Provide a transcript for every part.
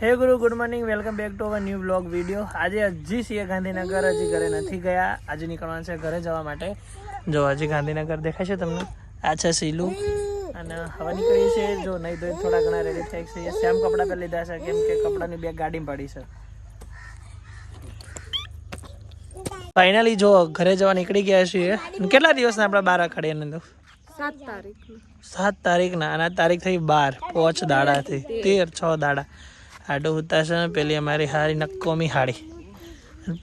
Hey guru good morning welcome back to our new blog video આજે હજી છીએ ગાંધીનગર હજી ઘરે નથી ગયા. આજે નીકળવાનું છે ઘરે જવા માટે. જો હજી ગાંધીનગર દેખાય છે તમને. આ છે સીલું અને હવે નીકળી છે. જો નહીં તો થોડા ઘણા રેડી થઈ છે. સેમ કપડાં પહેરી લીધા છે. કેમ કે કપડાની બેગ ગાડીમાં પડી છે. ફાઇનલી જો ઘરે જવા નીકળી ગયા છીએ. કેટલા દિવસના આપણા બાર અખાડીએ તો સાત તારીખ સાત તારીખના. અને તારીખ થઈ બાર. પાંચ દાડાથી. તેર છ દાડા. આડો હુતા છે પેલી અમારી હારી નક્કોમી હાડી.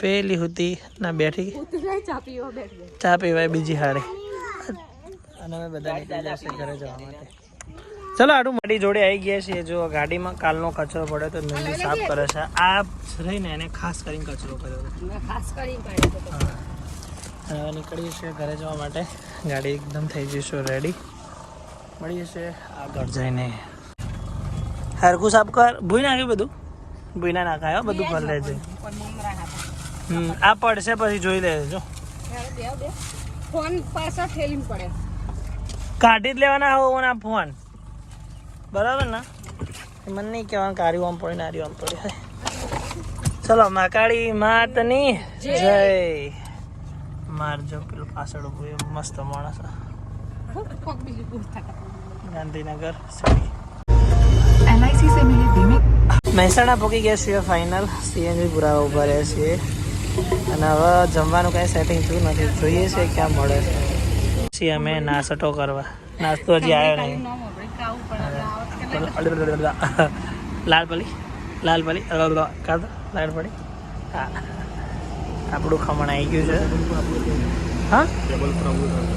પેલી હુતી ના બેઠી. ચા પીવાય બીજી હાડી અને અમે બધા નીકળી જશે ઘરે જવા માટે. ચલો આડું મારી જોડે આવી ગયા છીએ. જો ગાડીમાં કાલનો કચરો પડ્યો તો નંદી સાફ કરે છે. આ રહીને એને ખાસ કરીને કચરો કર્યો ખાસ કરી પાડે તો નીકળીએ છીએ ઘરે જવા માટે. ગાડી એકદમ થઈ જઈશું રેડી મળીએ છીએ આગળ જઈને. હરકું સાફ કર. ભૂઈ નાખ્યું બધું? ભૂઈ ના નાખાય હો, બધું ભર લેજે. હમ આ પડશે પછી જોઈ લેજો ફોન પાછા ઠેલી પડે. કાઢી જ લેવાના હોવો ના ફોન. બરાબર ને? મને નહીં કહેવાનું કારી આમ પડે નારી આમ પડે. ચલો માકાળી માતની જય. મારજો પેલું પાછળ ઉભું મસ્ત માણસ. ગાંધીનગર સિટી एल से मिले बीमे મહેસાણા પહોંચી ગયા છીએ ફાઇનલ સીએનજી પુરા ઉભા રહ્યા છીએ અને હવે જમવાનું કાંઈ સેટિંગ થયું નથી જોઈએ છે ક્યાં મળે છે પછી અમે નાસ્તો કરવા નાસ્તો હજી આવ્યો નહીં લાલપલી લાલપલી કાઢો લાલપલી હા આપણું ખમણ આવી ગયું છે હા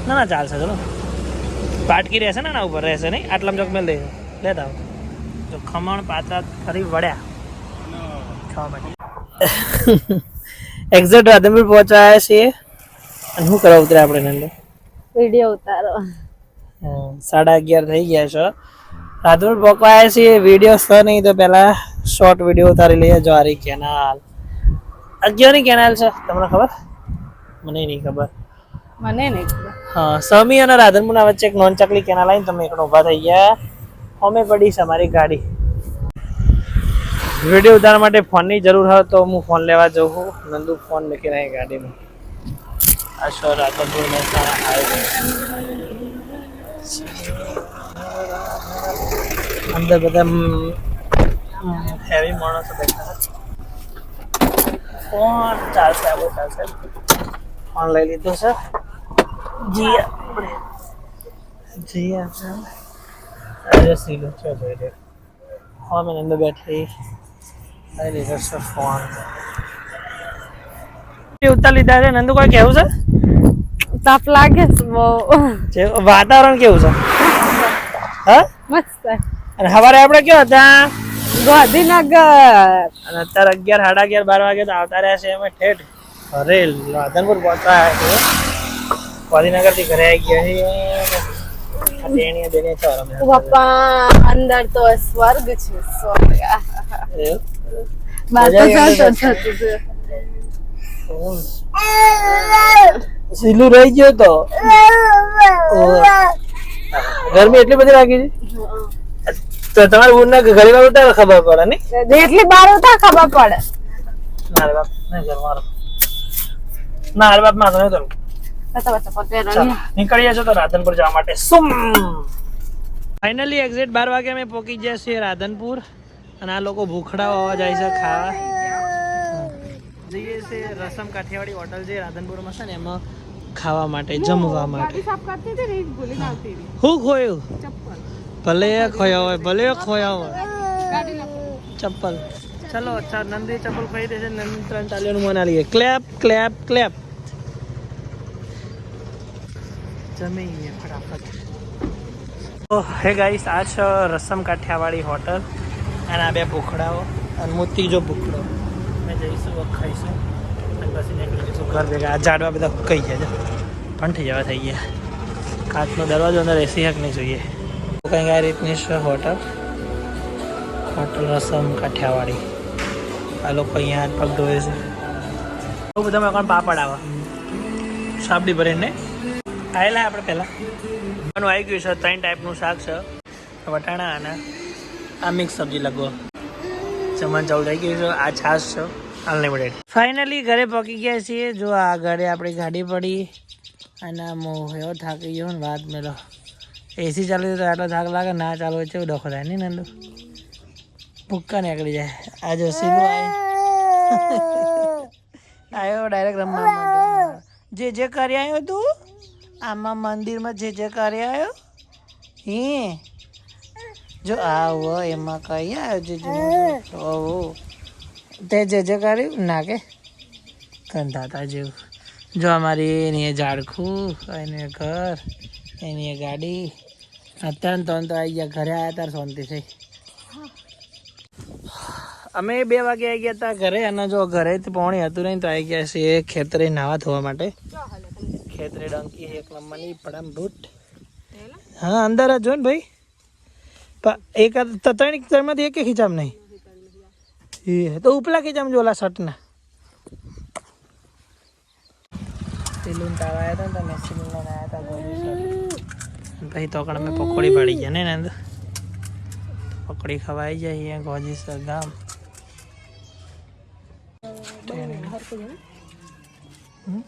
ના ના ચાલશે ચલો પાટકી રહેશે ને એના ઉપર રહેશે નહીં આટલામાં ચોક મેલ દે લેતા આવો તો ખમણ પાછા ફરી વળ્યા. છ માટે. એક્ઝેક્ટ રાધનપુર પહોંચાયા છીએ. અને શું કરવા ઉતર્યા આપણે નંદો? વીડિયો ઉતારો. સાડા અગિયાર થઈ ગયા છે. રાધનપુર પહોંચવાયા છીએ. વીડિયો છે નહીં તો પહેલા શોર્ટ વીડિયો ઉતારી લઈએ. જ્વારી કેનાલ. અગિયારની કેનાલ છે તમને ખબર? મને નહીં ખબર. મને નહીં ખબર. હા સમી અને રાધનપુરના વચ્ચે એક નોન ચકલી કેનાલ આવીને તમે એકડો ઊભા થઈ ગયા. અમે પડી છે અમારી ગાડી. વીડિયો ઉતારવા માટે ફોનની જરૂર હોય તો હું ફોન લેવા જઉં છું. નંદુ ફોન મૂકી રહી ગાડીમાં. આ શો રાધનપુર મહેસાણા હાઈવે અંદર બધા હેવી માણસો બેઠા ફોન ચાલશે આવો ચાલશે? ફોન લઈ લીધો છે? જી, આપણે. જી, આપણે. સીલો છે જોઈ લે મેં અંદર બેઠી લીધો છે ફોન ઉતાર લીધા છે. નંદુ કોઈ કેવું છે? તાપ લાગે છે બહુ. વાતાવરણ કેવું છે? હા? મસ્ત અને સવારે આપણે કેવા હતા? ગાંધીનગર. અને અત્યારે અગિયાર સાડા અગિયાર બાર વાગે તો આવતા રહ્યા છે અમે ઠેઠ. અરે રાધનપુર પહોંચતા છે ગાંધીનગરથી ઘરે આવી ગયા છીએ. અમે અંદર તો સ્વર્ગ છે બાર તો? થતું સીલું રહી ગયો તો? ગરમી એટલી બધી લાગી છે? તો તમારે ઊંઘના ઘડીમાં ઉતારે ખબર પડે ને એટલી બાર ઉતાર ખબર પડે. ના રે બાપ નહીં ઘર મારો ના રે બાપમાં તો નહીં નીકળીએ છો તો રાધનપુર જવા માટે. સુમ! ફાઇનલી એક્ઝેક્ટ બાર વાગે અમે પહોંચી ગયા છીએ રાધનપુર. અને આ લોકો ભૂખડા હોવા જાય છે ખાવા. જઈએ છીએ રસમ કાઠિયાવાડી હોટલ છે રાધનપુરમાં છે ને એમાં ખાવા માટે જમવા માટે. ને હું ખોયું? ભલે ખોયા હોય ભલે ખોયા હોય. ચપ્પલ. ચલો અચ્છા નંદી ચપ્પલ ખાઈ છે નંદી ત્રણ ચાલીનું મના લઈએ ક્લેપ ક્લેપ ક્લેપ. જમીએ ફટાફટ. હે ગાઈસ, આ છે રસમ કાઠિયાવાડી હોટલ. અને આ બે ભૂખડાઓ. અને મોતી જો ભૂખડો. અમે જઈશું ખાઈશું. પછી ઘર ભેગા. આ ઝાડવા બધા કઈ ગયા છે? થઈ જવા થઈ ગયા. કાચનો દરવાજો અંદર એસી હક નહીં જોઈએ. કંઈક આ રીતની છે હોટલ? હોટલ રસમ કાઠિયાવાડી. આ લોકો અહીંયા પગ ધોવે છે. બહુ બધા પાપડ આવે? સાબડી ભરીને આવેલા આપણે પહેલાં. આનું આવી ગયું છે, ત્રણ ટાઈપનું શાક છે. વટાણા અને આ મિક્સ સબ્જી લગભગ. જમવાનું ચાલુ થઈ ગયું છે, આ છાશ છે અનલિમિટેડ ફાઇનલી ઘરે પહોંચી ગયા છીએ. જો આ ઘરે આપણી ગાડી પડી અને મો એવો થાકી ગયો ને વાત મેલો. એસી ચાલુ તો આટલો થાક લાગે, ના ચાલુ છે ડોખો થાય નહીં નંદુ. ભૂક્કા નીકળી જાય. આ જો સીધો આવ્યો ડાયરેક્ટ રમવા જે જે કરી આવ્યો તું આમાં મંદિરમાં જે જે કરી આવ્યો હે. જો આવો, એમાં કઈ આવ્યો જે ઓહો તે જે જે કર્યું? ના કે? કંધાતા જેવું. જો અમારી એની ઝાડખું એની ઘર, એની ગાડી. અત્યારે તો તો આવી ગયા, ઘરે આવ્યા ત્યારે શાંતિ થઈ. અમે બે વાગે આવી ગયા હતા ઘરે અને જો ઘરેથી પોણી હતું નહીં તો આવી ગયા છીએ ખેતરે નાવા ધોવા માટે. ખેતરે ડંકી એક નંબરની પડમ ભૂટ હા અંદર જ જો ને ભાઈ એક ત્રણ ત્રણમાંથી એક ખીચામ નહીં. એ તો ઉપલા ખીચામ જો ઓલા શર્ટના. પેલું તાવા આવ્યા હતા ને મેસી આવ્યા હતા ભાઈ તો કણ અમે પકોડી પાડી ગયા ને અંદર. પકોડી ખવાઈ જાય અહીંયા ગોજી સર ગામ. હમ?